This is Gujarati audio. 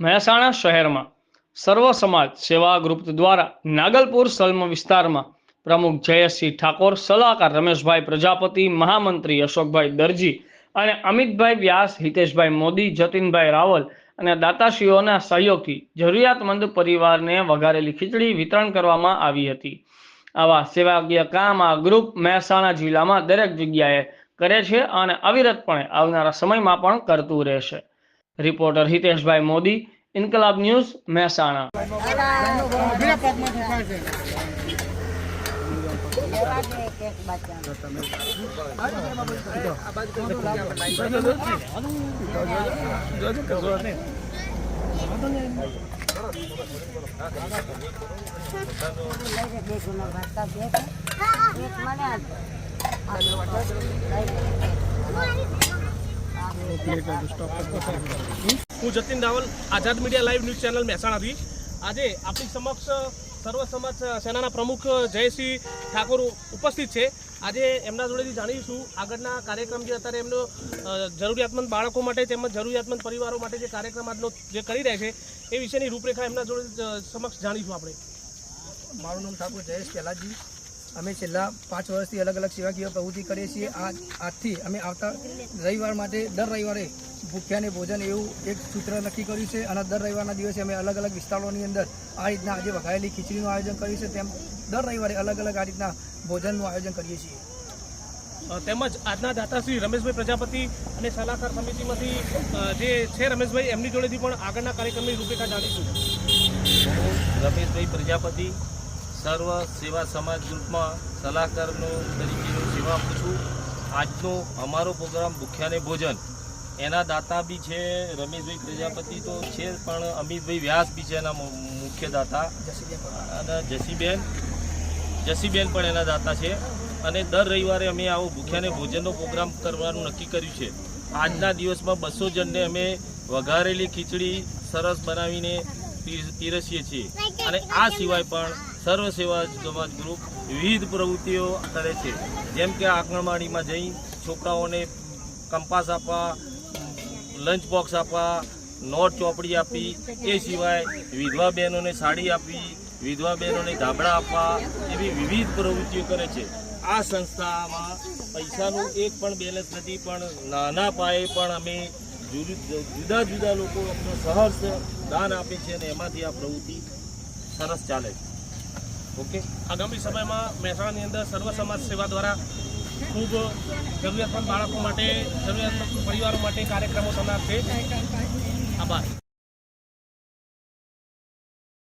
મહેસાણા શહેરમાં સર્વ સમાજ સેવા ગ્રુપ દ્વારા નાગલપુર સલ્મ વિસ્તારમાં પ્રમુખ જયસિંહ ઠાકોર, સલાહકાર રમેશભાઈ પ્રજાપતિ, મહામંત્રી અશોકભાઈ દરજી અને અમિતભાઈ વ્યાસ, હિતેશભાઈ મોદી, જતીનભાઈ રાવલ અને દાતાશ્રીઓના સહયોગથી જરૂરિયાતમંદ પરિવારને વઘારેલી ખીચડી વિતરણ કરવામાં આવી હતી. આવા સેવાકીય કામ આ ગ્રુપ મહેસાણા જિલ્લામાં દરેક જગ્યાએ કરે છે અને અવિરતપણે આવનારા સમયમાં પણ કરતું રહેશે. રિપોર્ટર હિતેશભાઈ મોદી ઇન્કલાબ ન્યૂઝ મહેસાણા બીજા પગમાં દુખાય છે લેવા દે કેક બચ્ચાને. લઈ લે બે ગુનો ભાગતા બે કે? એક મને આપજો. કરજો સ્ટોપ હું Jatin Raval, Azad media live news channel મહેસાણાથી. આજે આપણી સમક્ષ સર્વ સમાજ સેનાના પ્રમુખ જયસિંહ ઠાકોર ઉપસ્થિત છે. આજે એમના જોડેથી જાણીશું આગળના કાર્યક્રમ જે અત્યારે એમનો જરૂરિયાતમંદ બાળકો માટે તેમજ જરૂરિયાતમંદ પરિવારો માટે જે કાર્યક્રમ આજનો જે કરી રહ્યા છે, એ વિશેની રૂપરેખા એમના જોડે સમક્ષ જાણીશું આપણે. મારું નામ ઠાકોર જયેશ કેલાજી. અમે છેલ્લા પાંચ વર્ષથી અલગ અલગ સેવાકીય પ્રવૃત્તિ કરીએ છીએ. આ આજથી અમે આવતા રવિવાર માટે દર રવિવારે ભૂખ્યાને ભોજન એવું એક સૂત્ર નક્કી કર્યું છે અને દર રવિવારના દિવસે અમે અલગ અલગ વિસ્તારોની અંદર આ રીતના આજે વઘાયેલી ખીચડીનું આયોજન કર્યું છે. તેમ દર રવિવારે અલગ અલગ આ રીતના ભોજનનું આયોજન કરીએ છીએ. તેમજ આજના દાતાશ્રી રમેશભાઈ પ્રજાપતિ અને સલાહકાર સમિતિમાંથી જે છે રમેશભાઈ એમની જોડેથી પણ આગળના કાર્યક્રમની રૂપરેખા જાણીશું. રમેશભાઈ પ્રજાપતિ સર્વ સેવા સમાજ ગ્રુપમાં સલાહકારનો તરીકેની સેવા આપું છું. આજનો અમારો પ્રોગ્રામ ભૂખ્યાને ભોજન. એના દાતા બી છે રમેશભાઈ પ્રજાપતિ તો છે, પણ અમિતભાઈ વ્યાસ બી છે એના મુખ્ય દાતા. અને જસીબેન. જસીબેન પણ એના દાતા છે. અને દર રવિવારે અમે આવો ભૂખ્યાને ભોજનનો પ્રોગ્રામ કરવાનું નક્કી કર્યું છે. આજના દિવસમાં બસો જણને અમે વઘારેલી ખીચડી સરસ બનાવીને પીર- પીરસીએ છીએ. અને આ સિવાય પણ સર્વ સેવા સમાજ ગ્રુપ વિવિધ પ્રવૃત્તિઓ કરે છે. જેમ કે આંગણવાડીમાં જઈ છોકરાઓને કંપાસ આપવા, લંચ બોક્સ આપવા, નોટ ચોપડી આપી એ સિવાય વિધવા બહેનોને સાડી આપવી, વિધવા બહેનોને ધાબળા આપવા એવી વિવિધ પ્રવૃત્તિઓ કરે છે. આ સંસ્થામાં પૈસાનું એક પણ બેલેન્સ નથી, પણ નાના પાયે પણ અમે જુદા જુદા લોકો અમને સહર્ષ દાન આપે છે અને એમાંથી આ પ્રવૃત્તિ સરસ ચાલે છે. ઓકે? આગામી સમયમાં મહેસાણાની અંદર સર્વ સમાજ સેવા દ્વારા ખૂબ જરૂરિયાતમંદ બાળકો માટે, જરૂરિયાતમંદ પરિવારો માટે કાર્યક્રમો થનાર છે. આભાર.